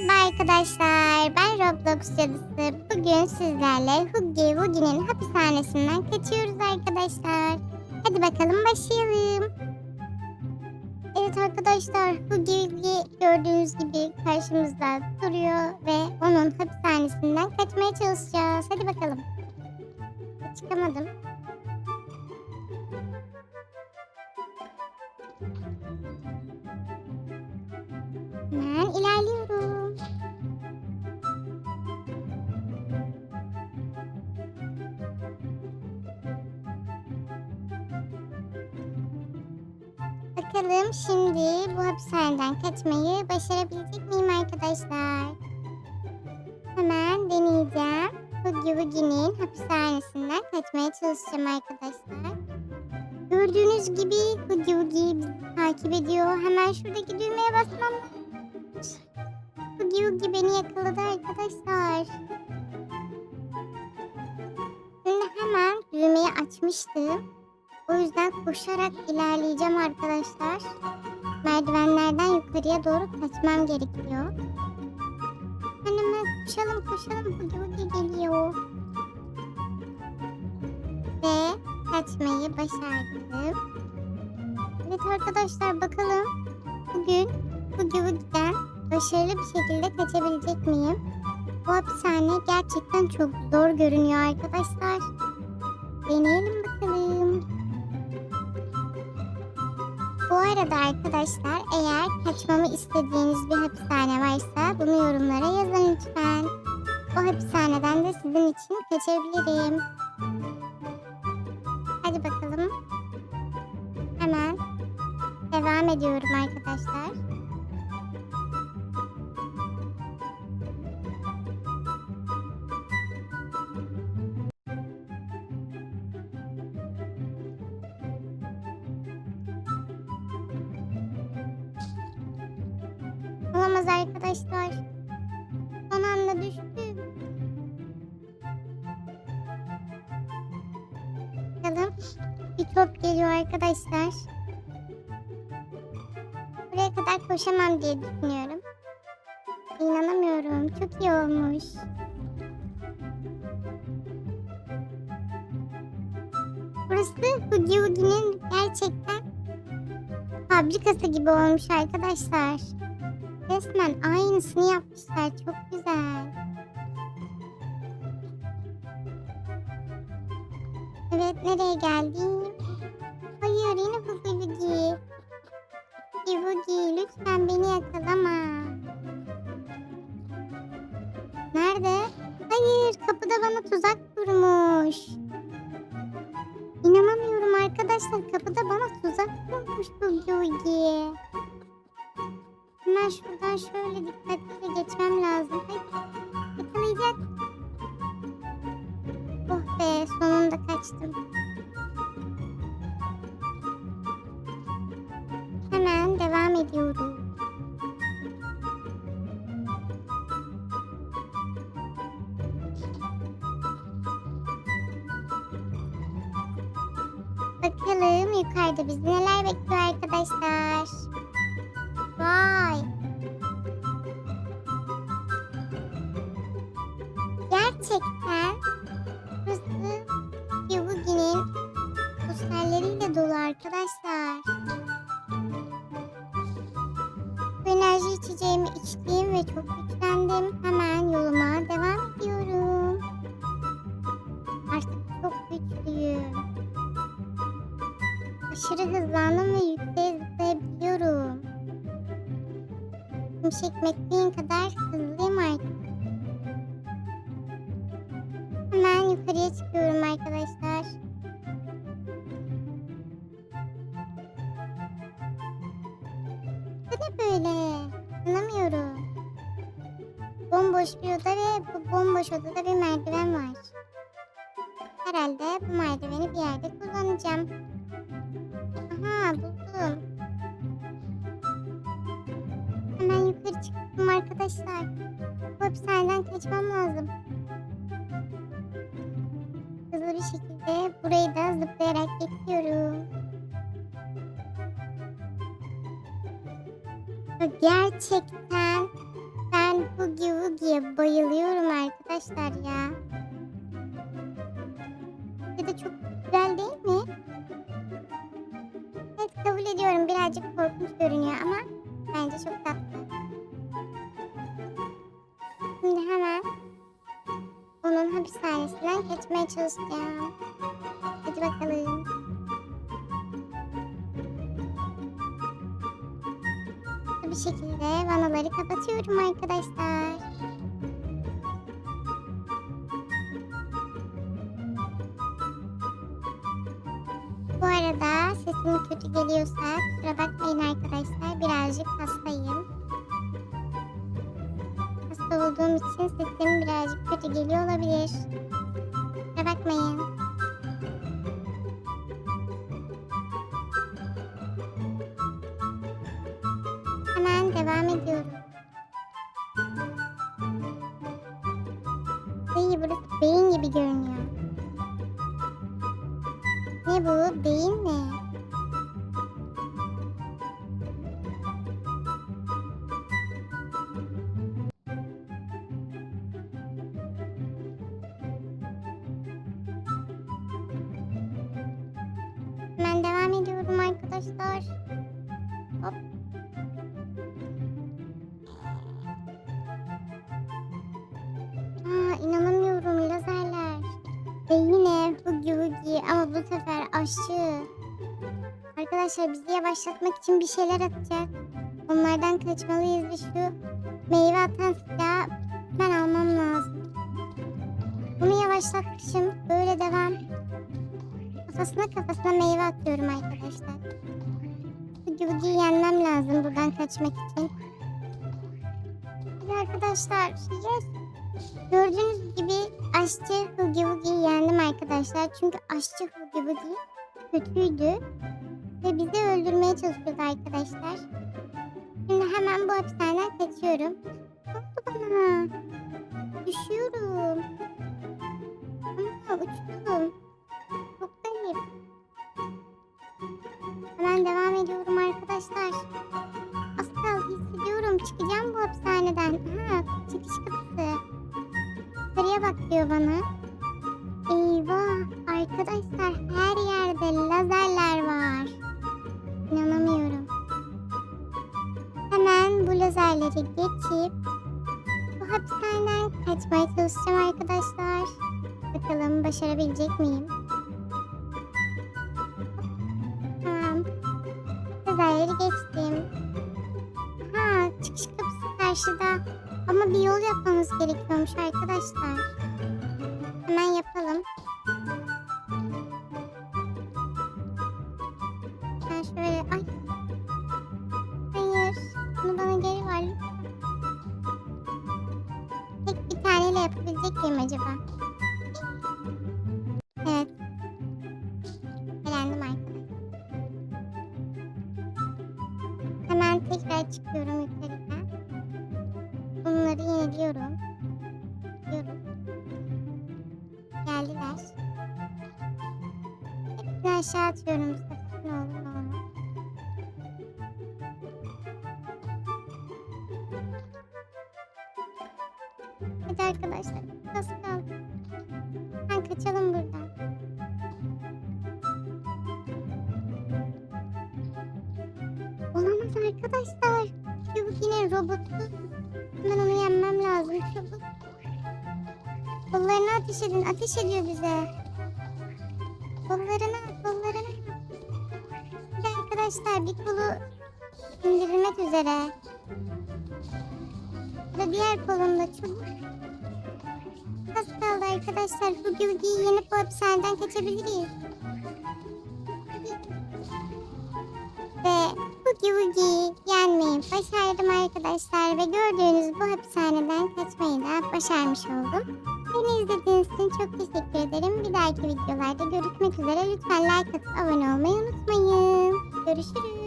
Merhaba arkadaşlar. Ben Roblox cadısı. Bugün sizlerle Huggy Wuggy'nin hapishanesinden kaçıyoruz arkadaşlar. Hadi bakalım başlayalım. Evet arkadaşlar Huggy Wuggy gördüğünüz gibi karşımızda duruyor ve onun hapishanesinden kaçmaya çalışacağız. Hadi bakalım. Çıkamadım. Bakalım şimdi bu hapishaneden kaçmayı başarabilecek miyim arkadaşlar? Hemen deneyeceğim. Huggy Wuggy'nin hapishanesinden kaçmaya çalışacağım arkadaşlar. Gördüğünüz gibi Wuggy bizi takip ediyor. Hemen şuradaki düğmeye basmam lazım. Huggy Wuggy beni yakaladı arkadaşlar. Şimdi hemen düğmeyi açmıştım. O yüzden koşarak ilerleyeceğim arkadaşlar. Merdivenlerden yukarıya doğru kaçmam gerekiyor. Hemen hemen koşalım koşalım Huggy Wuggy geliyor. Ve kaçmayı başardım. Evet arkadaşlar bakalım bugün Huggy Wuggy'den başarılı bir şekilde kaçabilecek miyim? Bu hapishane gerçekten çok zor görünüyor arkadaşlar. Deneyelim bakalım. Bu arada arkadaşlar eğer kaçmamı istediğiniz bir hapishane varsa bunu yorumlara yazın lütfen. O hapishaneden de sizin için kaçabilirim. Hadi bakalım. Hemen devam ediyorum arkadaşlar. Olamaz arkadaşlar. Son anda düştüm. Bakalım. Bir top geliyor arkadaşlar. Buraya kadar koşamam diye düşünüyorum. İnanamıyorum. Çok iyi olmuş. Burası Huggy Wuggy'nin gerçekten fabrikası gibi olmuş arkadaşlar. Resmen aynısını yapmışlar. Çok güzel. Evet nereye geldim? Hayır yine Hugi Wugi. Hugi Wugi lütfen beni yakalama. Nerede? Hayır kapıda bana tuzak kurmuş. İnanamıyorum arkadaşlar kapıda bana tuzak kurmuş Hugi Wugi. Hemen şuradan şöyle dikkatli geçmem lazım. Ay, yakalayacak. Oh be sonunda kaçtım. Hemen devam ediyorum. Bakalım yukarıda bizi neler bekliyor arkadaşlar. Gerçekten burası Yubugi'nin posterleriyle dolu arkadaşlar. Bu enerji içeceğimi içtim ve çok güçlendim. Hemen yoluma devam ediyorum. Artık çok güçlüyüm. Aşırı hızlandım ve yükseğe zıplayabiliyorum. Şimşek McQueen kadar hızlıyım yukarıya çıkıyorum arkadaşlar. Bu ne böyle? Anlamıyorum. Bomboş bir oda ve bu bomboş odada bir merdiven var. Herhalde bu merdiveni bir yerde kullanacağım. Aha buldum. Hemen yukarı çıktım arkadaşlar. Bu hapishaneden kaçmam lazım. Bir şekilde burayı da zıplayarak geçiyorum. Gerçekten ben Hugi Wugi'ye bayılıyorum arkadaşlar ya. Bir de çok güzel değil mi? Evet kabul ediyorum birazcık korkunç görünüyor ama bence çok tatlı. Şimdi hemen onun hapishanesinden kaçmaya çalışacağım. Hadi bakalım. Bir şekilde vanaları kapatıyorum arkadaşlar. Bu arada sesim kötü geliyorsa kusura bakmayın arkadaşlar. Birazcık hastayım. Olduğum için sesim birazcık kötü geliyor olabilir. Kusura bakmayın. Hemen devam ediyorum. Arkadaşlar. Hop. Aa inanamıyorum lazerler. Ve yine Hugi Hugi ama bu sefer aşçı. Arkadaşlar bizi yavaşlatmak için bir şeyler atacak. Onlardan kaçmalıyız ve şu meyve atan silahı ben almam lazım. Bunu yavaşlatmışım. Böyle devam. Kafasına kafasına meyve atıyorum arkadaşlar. Hugi Hugi'yi yenmem lazım buradan kaçmak için. Hadi arkadaşlar. Yes. Gördüğünüz gibi aşçı Hugi Wugi'yi yendim arkadaşlar. Çünkü aşçı Hugi Wugi kötüydü. Ve bizi öldürmeye çalışıyordu arkadaşlar. Şimdi hemen bu hapishaneden kaçıyorum. Ne oldu bana? Düşüyorum. Ama uçtum. Hemen devam ediyorum arkadaşlar. Az kaldı hissediyorum. Çıkacağım bu hapishaneden. Ha, çıkış kapısı. Yukarıya bak diyor bana. Eyvah arkadaşlar her yerde lazerler var. İnanamıyorum. Hemen bu lazerleri geçip bu hapishaneden kaçmaya çalışacağım arkadaşlar. Bakalım başarabilecek miyim? Lazerleri geçtim. Ha çıkış kapısı karşıda. Ama bir yol yapmamız gerekiyormuş arkadaşlar. Hemen yapalım. Aşağı atıyorum. Ne olur ne. Hadi arkadaşlar. Nasıl kaldı? Ben kaçalım buradan. Olamaz arkadaşlar. Çabuk yine robotu. Hemen onu yenmem lazım. Çabuk. Kollarını ateş edin. Ateş ediyor bize. Kollarını. Arkadaşlar bir kolu indirilmek üzere. Ve diğer kolunda çabuk. Az kaldı arkadaşlar. Bu gülgeyi yenip bu hapishaneden kaçabiliriz. Ve Hugi Wugi'yi yenmeyi başardım arkadaşlar ve gördüğünüz bu hapishaneden kaçmayı da başarmış oldum. Beni izlediğiniz için çok teşekkür ederim. Bir dahaki videolarda görüşmek üzere. Lütfen like atıp abone olmayı unutmayın. してるしてる。